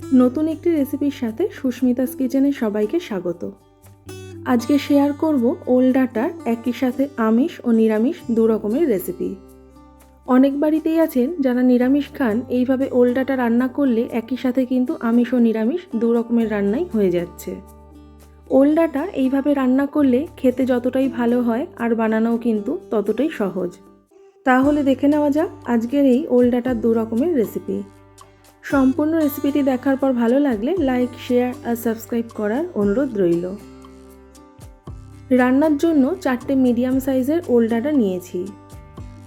নতুন একটি রেসিপির সাথে সুস্মিতাস কিচেনে সবাইকে স্বাগত। আজকে শেয়ার করব ওল ডাটার একই সাথে আমিষ ও নিরামিষ দু রকমের রেসিপি অনেক বাড়িতেই আছেন যারা নিরামিষ খান, এইভাবে ওল ডাটা রান্না করলে একই সাথে কিন্তু আমিষ ও নিরামিষ দু রকমের রান্নাই হয়ে যাচ্ছে। ওল ডাটা এইভাবে রান্না করলে খেতে যতটাই ভালো হয় আর বানানোও কিন্তু ততটাই সহজ। তাহলে দেখে নেওয়া যাক আজকের এই ওল ডাটার দু রকমের রেসিপি সম্পূর্ণ রেসিপিটি দেখার পর ভালো লাগলে লাইক শেয়ার আর সাবস্ক্রাইব করার অনুরোধ রইল। রান্নার জন্য চারটে মিডিয়াম সাইজের ওল ডাটা নিয়েছি।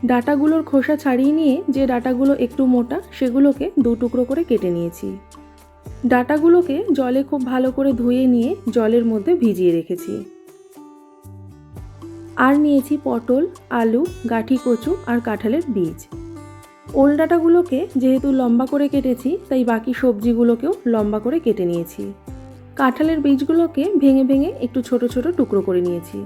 ডাটাগুলোর খোসা ছাড়িয়ে নিয়ে যে ডাটাগুলো একটু মোটা, সেগুলোকে দু টুকরো করে কেটে নিয়েছি। ডাটাগুলোকে জলে খুব ভালো করে ধুয়ে নিয়ে জলের মধ্যে ভিজিয়ে রেখেছি। আর নিয়েছি পটল, আলু, গাঠি, কচু আর কাঁঠালের বীজ। ওল ডাটাগুলোকে যেহেতু লম্বা করে কেটেছি, তাই বাকি সবজিগুলোকেও লম্বা করে কেটে নিয়েছি। কাঁঠালের বীজগুলোকে ভেঙে ভেঙে একটু ছোট ছোট টুকরো করে নিয়েছি।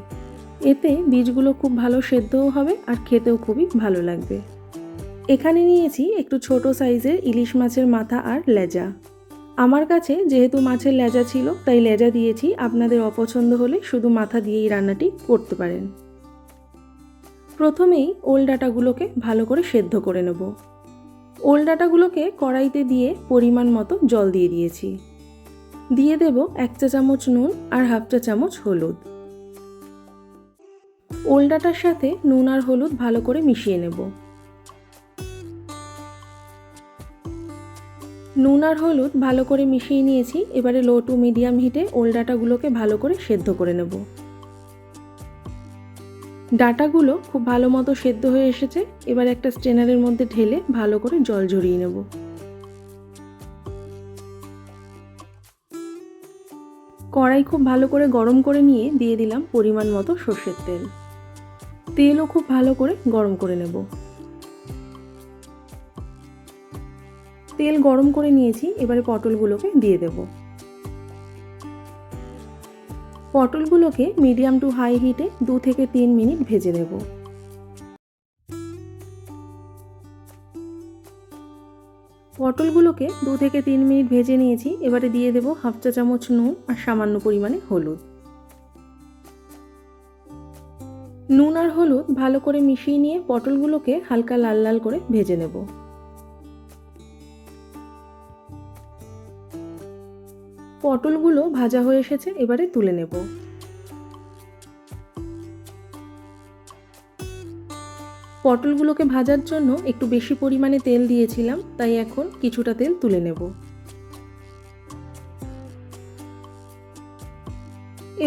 এতে বীজগুলো খুব ভালো সেদ্ধও হবে আর খেতেও খুবই ভালো লাগবে। এখানে নিয়েছি একটু ছোট সাইজের ইলিশ মাছের মাথা আর লেজা। আমার কাছে যেহেতু মাছের লেজা ছিল, তাই লেজা দিয়েছি। আপনাদের অপছন্দ হলে শুধু মাথা দিয়েই রান্নাটি করতে পারেন। প্রথমেই ওল ডাটাগুলোকে ভালো করে সেদ্ধ করে নেব। ওল ডাটাগুলোকে কড়াইতে দিয়ে পরিমাণ মতো জল দিয়ে দিয়েছি। দিয়ে দেব এক চা চামচ নুন আর হাফ চা চামচ হলুদ। ওল ডাটার সাথে নুন আর হলুদ ভালো করে মিশিয়ে নেব। নুন আর হলুদ ভালো করে মিশিয়ে নিয়েছি, এবারে লো টু মিডিয়াম হিটে ওল ডাটাগুলোকে ভালো করে সেদ্ধ করে নেব। ডাটাগুলো খুব ভালো মতো সেদ্ধ হয়ে এসেছে। এবার একটা স্টেনারের মধ্যে ঢেলে ভালো করে জল ঝরিয়ে নেব। কড়াই খুব ভালো করে গরম করে নিয়ে দিয়ে দিলাম পরিমাণ মতো সর্ষের তেল। তেলও খুব ভালো করে গরম করে নেব। তেল গরম করে নিয়েছি, এবারে পটলগুলোকে দিয়ে দেব। পটলগুলোকে মিডিয়াম টু হাই হিটে দু থেকে তিন মিনিট ভেজে নেব। পটলগুলোকে দু থেকে তিন মিনিট ভেজে নিয়েছি, এবারে দিয়ে দেব হাফ চা চামচ নুন আর সামান্য পরিমাণে হলুদ। নুন আর হলুদ ভালো করে মিশিয়ে নিয়ে পটলগুলোকে হালকা লাল লাল করে ভেজে নেব। পটলগুলো ভাজা হয়ে এসেছে, এবারে তুলে নেব। পটলগুলোকে ভাজার জন্য একটু বেশি পরিমাণে তেল দিয়েছিলাম, তাই এখন কিছুটা তেল তুলে নেব।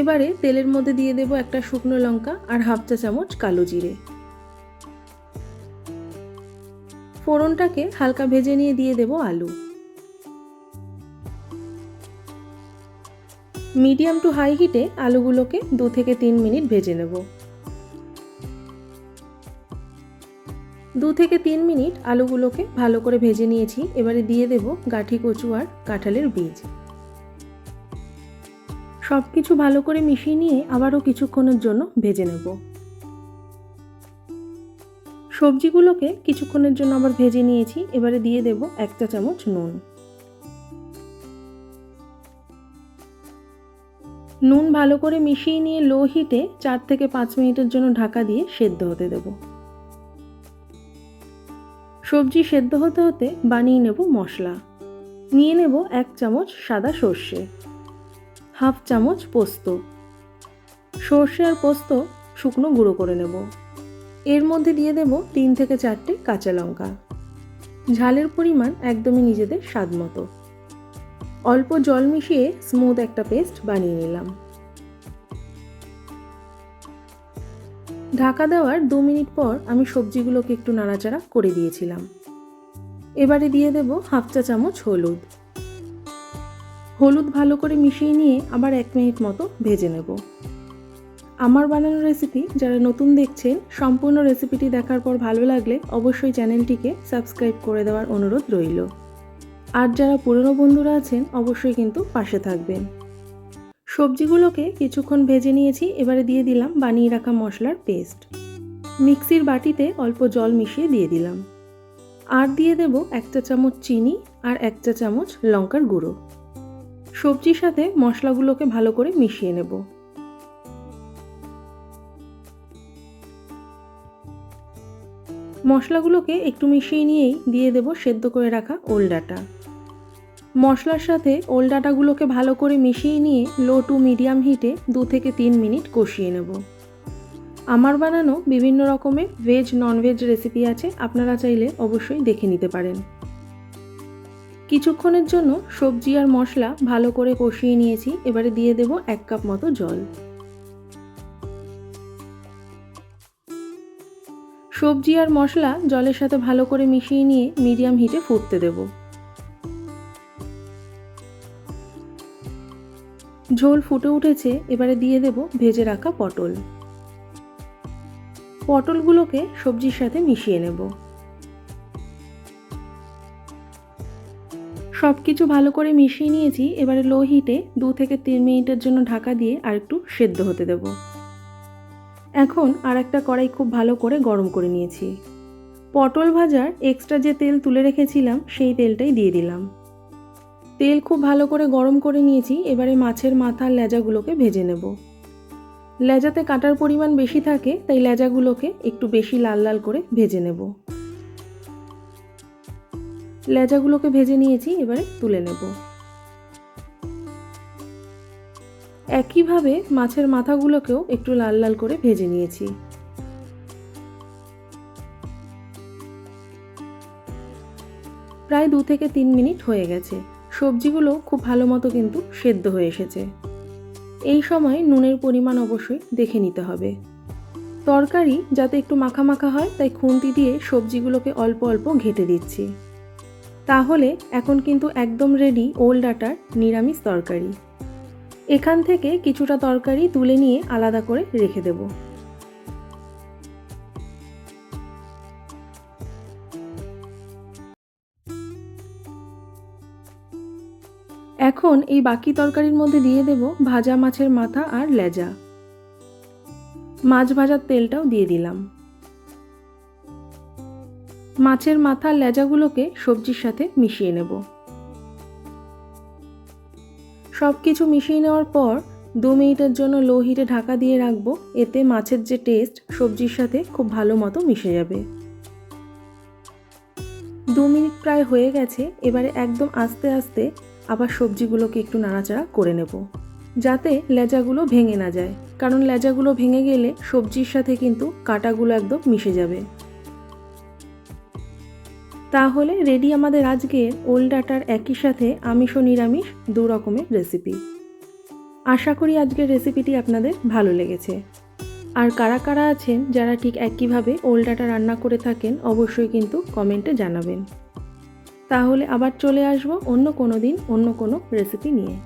এবারে তেলের মধ্যে দিয়ে দেব একটা শুকনো লঙ্কা আর হাফ চা চামচ কালো জিরে। ফোড়নটাকে হালকা ভেজে নিয়ে দিয়ে দেব আলু। মিডিয়াম টু হাই হিটে আলুগুলোকে দু থেকে তিন মিনিট ভেজে নেব। দু থেকে তিন মিনিট আলুগুলোকে ভালো করে ভেজে নিয়েছি, এবারে দিয়ে দেব গাঠি কচু আর কাঁঠালের বীজ। সব কিছু ভালো করে মিশিয়ে নিয়ে আবারও কিছুক্ষণের জন্য ভেজে নেব। সবজিগুলোকে কিছুক্ষণের জন্য আবার ভেজে নিয়েছি, এবারে দিয়ে দেব একটা চামচ নুন। নুন ভালো করে মিশিয়ে নিয়ে লো হিটে চার থেকে পাঁচ মিনিটের জন্য ঢাকা দিয়ে সেদ্ধ হতে দেব। সবজি সেদ্ধ হতে হতে বানিয়ে নেব মশলা। নিয়ে নেব এক চামচ সাদা সর্ষে, হাফ চামচ পোস্ত। সর্ষে আর পোস্ত শুকনো গুঁড়ো করে নেব। এর মধ্যে দিয়ে দেব তিন থেকে চারটে কাঁচা লঙ্কা। ঝালের পরিমাণ একদমই নিজেদের স্বাদ মতো। অল্প জল মিশিয়ে স্মুথ একটা পেস্ট বানিয়ে নিলাম। ঢাকা দেওয়ার দু মিনিট পর আমি সবজিগুলোকে একটু নাড়াচাড়া করে দিয়েছিলাম। এবারে দিয়ে দেব হাফ চা চামচ হলুদ। হলুদ ভালো করে মিশিয়ে নিয়ে আবার এক মিনিট মতো ভেজে নেব। আমার বানানো রেসিপি যারা নতুন দেখছেন, সম্পূর্ণ রেসিপিটি দেখার পর ভালো লাগলে অবশ্যই চ্যানেলটিকে সাবস্ক্রাইব করে দেওয়ার অনুরোধ রইল। আর যারা পুরনো বন্ধুরা আছেন, অবশ্যই কিন্তু পাশে থাকবেন। সবজিগুলোকে কিছুক্ষণ ভেজে নিয়েছি, এবারে দিয়ে দিলাম বানিয়ে রাখা মশলার পেস্ট। মিক্সির বাটিতে অল্প জল মিশিয়ে দিয়ে দিলাম। আর দিয়ে দেব এক চা চামচ চিনি আর এক চা চামচ লঙ্কার গুঁড়ো। সবজির সাথে মশলাগুলোকে ভালো করে মিশিয়ে নেব। মশলাগুলোকে একটু মিশিয়ে নিয়েই দিয়ে দেব সেদ্ধ করে রাখা ওল ডাটা মশলার সাথে ওল ডাটাগুলোকে ভালো করে মিশিয়ে নিয়ে লো টু মিডিয়াম হিটে দু থেকে তিন মিনিট কষিয়ে নেব। আমার বানানো বিভিন্ন রকমের ভেজ, ননভেজ রেসিপি আছে, আপনারা চাইলে অবশ্যই দেখে নিতে পারেন। কিছুক্ষণের জন্য সবজি আর মশলা ভালো করে কষিয়ে নিয়েছি, এবারে দিয়ে দেব এক কাপ মতো জল। সবজি আর মশলা জলের সাথে ভালো করে মিশিয়ে নিয়ে মিডিয়াম হিটে ফুটতে দেব। ঝোল ফুটে উঠেছে, এবারে দিয়ে দেব ভেজে রাখা পটল। পটলগুলোকে সবজির সাথে মিশিয়ে নেব। সব কিছু ভালো করে মিশিয়ে নিয়েছি, এবারে লো হিটে দু থেকে তিন মিনিটের জন্য ঢাকা দিয়ে আর একটু সেদ্ধ হতে দেব। এখন আর একটা কড়াই খুব ভালো করে গরম করে নিয়েছি। পটল ভাজার এক্সট্রা যে তেল তুলে রেখেছিলাম, সেই তেলটাই দিয়ে দিলাম। তেল খুব ভালো করে গরম করে নিয়েছি, এবারে মাছের মাথার লেজাগুলোকে ভেজে নেব। লেজাতে কাটার পরিমাণ বেশি থাকে, তাই লেজাগুলোকে একটু বেশি লাল লাল করে ভেজে নেব। লেজাগুলোকে ভেজে নিয়েছি, এবারে তুলে নেব। একইভাবে মাছের মাথাগুলোকেও একটু লাল লাল করে ভেজে নিয়েছি। প্রায় দু থেকে তিন মিনিট হয়ে গেছে। সবজিগুলো খুব ভালো মতো কিন্তু সেদ্ধ হয়ে এসেছে। এই সময় নুনের পরিমাণ অবশ্যই দেখে নিতে হবে। তরকারি যাতে একটু মাখা মাখা হয়, তাই খুন্তি দিয়ে সবজিগুলোকে অল্প অল্প ঘেটে দিচ্ছি। তাহলে এখন কিন্তু একদম রেডি ওল্ড আটার নিরামিষ তরকারি। এখান থেকে কিছুটা তরকারি তুলে নিয়ে আলাদা করে রেখে দেব। এখন এই বাকি তরকারির মধ্যে দিয়ে দেব ভাজা মাছের মাথা আর লেজা। মাছ ভাজার তেলটাও দিয়ে দিলাম। মাছের মাথার লেজাগুলোকে সবজির সাথে মিশিয়ে নেব। সব কিছু মিশিয়ে নেওয়ার পর দু মিনিটের জন্য লো হিটে ঢাকা দিয়ে রাখব। এতে মাছের যে টেস্ট, সবজির সাথে খুব ভালো মতো মিশে যাবে। দু মিনিট প্রায় হয়ে গেছে, এবারে একদম আস্তে আস্তে আবার সবজিগুলোকে একটু নাড়াচাড়া করে নেব। যাতে লেজাগুলো ভেঙে না যায়। কারণ লেজাগুলো ভেঙে গেলে সবজির সাথে কিন্তু কাটাগুলো একদম মিশে যাবে। তাহলে রেডি আমাদের আজকের ওল্ড ডাটার একই সাথে আমিষ ও নিরামিষ দু রকমের রেসিপি আশা করি আজকের রেসিপিটি আপনাদের ভালো লেগেছে। আর কারা কারা আছেন যারা ঠিক একইভাবে ওল্ড ডাটা রান্না করে থাকেন, অবশ্যই কিন্তু কমেন্টে জানাবেন। তাহলে আবার চলে আসব অন্য কোনো দিন অন্য কোনো রেসিপি নিয়ে।